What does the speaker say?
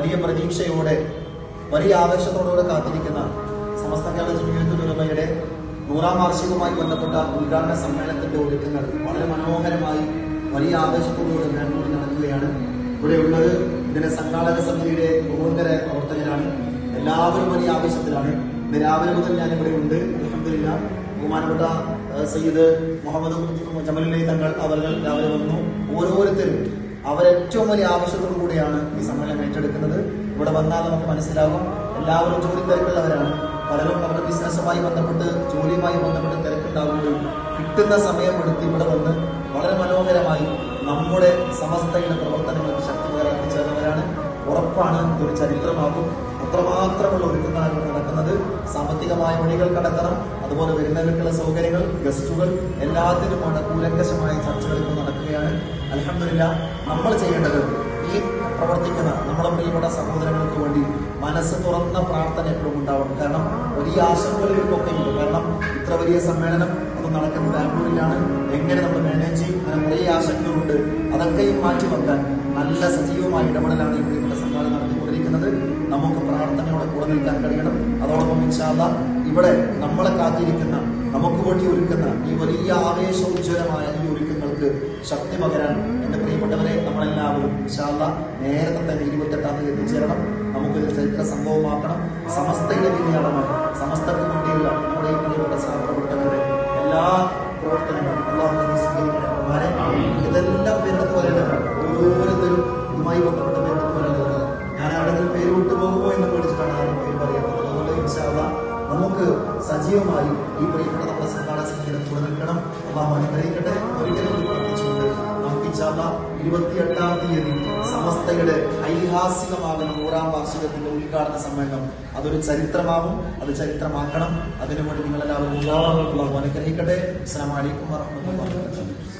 വലിയ പ്രതീക്ഷയോടെ വലിയ ആവേശത്തോടുകൂടെ കാത്തിരിക്കുന്ന സമസ്ത കേരള ജമീയത്തുലമയുടെ നൂറാം വാർഷികവുമായി ബന്ധപ്പെട്ട ഉദ്ഘാടന സമ്മേളനത്തിന്റെ ഒരുക്കങ്ങൾ വളരെ മനോഹരമായി വലിയ ആവേശത്തോടുകൂടി ബാംഗ്ലൂരിൽ നടക്കുകയാണ്. ഇവിടെയുള്ളത് ഇതിന്റെ സംഘാടക സമിതിയുടെ ബഹുന്തര പ്രവർത്തകരാണ്. എല്ലാവരും വലിയ ആവേശത്തിലാണ്. ഇന്ന് രാവിലെ മുതൽ ഞാൻ ഇവിടെ ഉണ്ട്. അലഹമില്ല ബഹുമാനപ്പെട്ട സയ്യിദ് മുഹമ്മദ് ജമലിനെ തങ്ങൾ അവർ രാവിലെ വന്നു. ഓരോരുത്തരും അവരേറ്റവും വലിയ ആവശ്യത്തോടു കൂടിയാണ് ഈ സമ്മേളനം ഏറ്റെടുക്കുന്നത്. ഇവിടെ വന്നാൽ നമുക്ക് മനസ്സിലാകും. എല്ലാവരും ജോലി തിരക്കുള്ളവരാണ്. പലരും അവരുടെ ബിസിനസ്സുമായി ബന്ധപ്പെട്ട് ജോലിയുമായി ബന്ധപ്പെട്ട് തിരക്കുണ്ടാവുകയും കിട്ടുന്ന സമയം എടുത്ത് ഇവിടെ വന്ന് വളരെ മനോഹരമായി നമ്മുടെ സമസ്തയുടെ പ്രവർത്തനങ്ങൾക്ക് ശക്തി പകരാൻ എത്തിച്ചേർന്നവരാണ് ഉറപ്പാണ് ഇതൊരു ചരിത്രമാകും. അത്രമാത്രമുള്ള ഒരുക്കങ്ങളാണ് ഇവിടെ നടക്കുന്നത്. സാമ്പത്തികമായ വഴികൾ കടക്കണം അതുപോലെ വരുന്നവർക്കുള്ള സൗകര്യങ്ങൾ ഗസ്റ്റുകൾ എല്ലാത്തിനുമാണ് കൂലങ്കശമായ ചർച്ചകൾ ഇപ്പോൾ നടക്കുകയാണ്. അലഹമില്ല നമ്മൾ ചെയ്യേണ്ടത് പ്രവർത്തിക്കുന്ന നമ്മുടെ പ്രിയപ്പെട്ട സഹോദരങ്ങൾക്ക് വേണ്ടി മനസ്സ് തുറന്ന പ്രാർത്ഥന എപ്പോഴും ഉണ്ടാവണം. കാരണം വലിയ ഉണ്ട് കാരണം ഇത്ര വലിയ സമ്മേളനം അത് നടക്കുന്നത് ബാംഗ്ലൂരിലാണ്. എങ്ങനെ നമ്മൾ മാനേജ് ചെയ്യും? അങ്ങനെ കുറേ ആശങ്കകളുണ്ട്. അതൊക്കെയും മാറ്റിവെക്കാൻ നല്ല സജീവമായ ഇടപെടലാണ് ഈ പ്രിയപ്പെട്ട സംഘാടനം നടത്തിക്കൊണ്ടിരിക്കുന്നത്. നമുക്ക് പ്രാർത്ഥനയോടെ കൂടെ നിൽക്കാൻ കഴിയണം. അതോടൊപ്പം ഇൻഷാല്ല ഇവിടെ നമ്മളെ കാത്തിരിക്കുന്ന നമുക്ക് വേണ്ടി ഒരുക്കുന്ന ഈ വലിയ ആവേശോജ്വലമായ ഈ ഒരുക്കങ്ങൾക്ക് ശക്തി പകരാൻ എന്റെ പ്രിയപ്പെട്ടവരെ നമ്മളെല്ലാവരും ഇൻഷാല്ല നേരത്തെ തന്നെ ഇരുപത്തെട്ടാം തീയതി എത്തിച്ചേരണം. നമുക്കൊരു ചരിത്ര സംഭവമാക്കണം. സമസ്തയുടെ വിജയമാണ് സമസ്തക്ക് വേണ്ടിയുള്ള നമ്മുടെ ഈ പ്രിയപ്പെട്ട സഹപ്രവർത്തകരുടെ എല്ലാ പ്രവർത്തനങ്ങളും അള്ളാഹു നീ സ്വീകരിക്കണേ ഇതെല്ലാം പേരെടുത്ത് പറയേണ്ടതാണ് ഓരോരുത്തരും ഇതുമായി ബന്ധപ്പെട്ട പേരെടുത്ത് പറയേണ്ടതാണ് ഞാൻ ആരെങ്കിലും പേര് വിട്ടു പോകുമോ എന്ന് പേടിച്ചിട്ടാണ് ആരും പേര് പറയുന്നത് അതുകൊണ്ട് ഇൻഷാല്ല നമുക്ക് സജീവമായി ഈ പ്രിയപ്പെട്ട നമ്മുടെ സംഘാടക സമിതിയുടെ കൂടെ അള്ളാഹു അനുഗ്രഹിക്കട്ടെ. ഇരുപത്തിയെട്ടാം തീയതി സമസ്തയുടെ ഐതിഹാസികമാകുന്ന നൂറാം വാർഷികത്തിന്റെ ഉദ്ഘാടന സമ്മേളനം. അതൊരു ചരിത്രമാകും. അത് ചരിത്രമാക്കണം. അതിനുവേണ്ടി നിങ്ങളെല്ലാവരും അനുഗ്രഹിക്കട്ടെ. അസ്സാം അലൈക്കും വറഹ്മത്തുള്ളാഹി വബറകാതുഹു.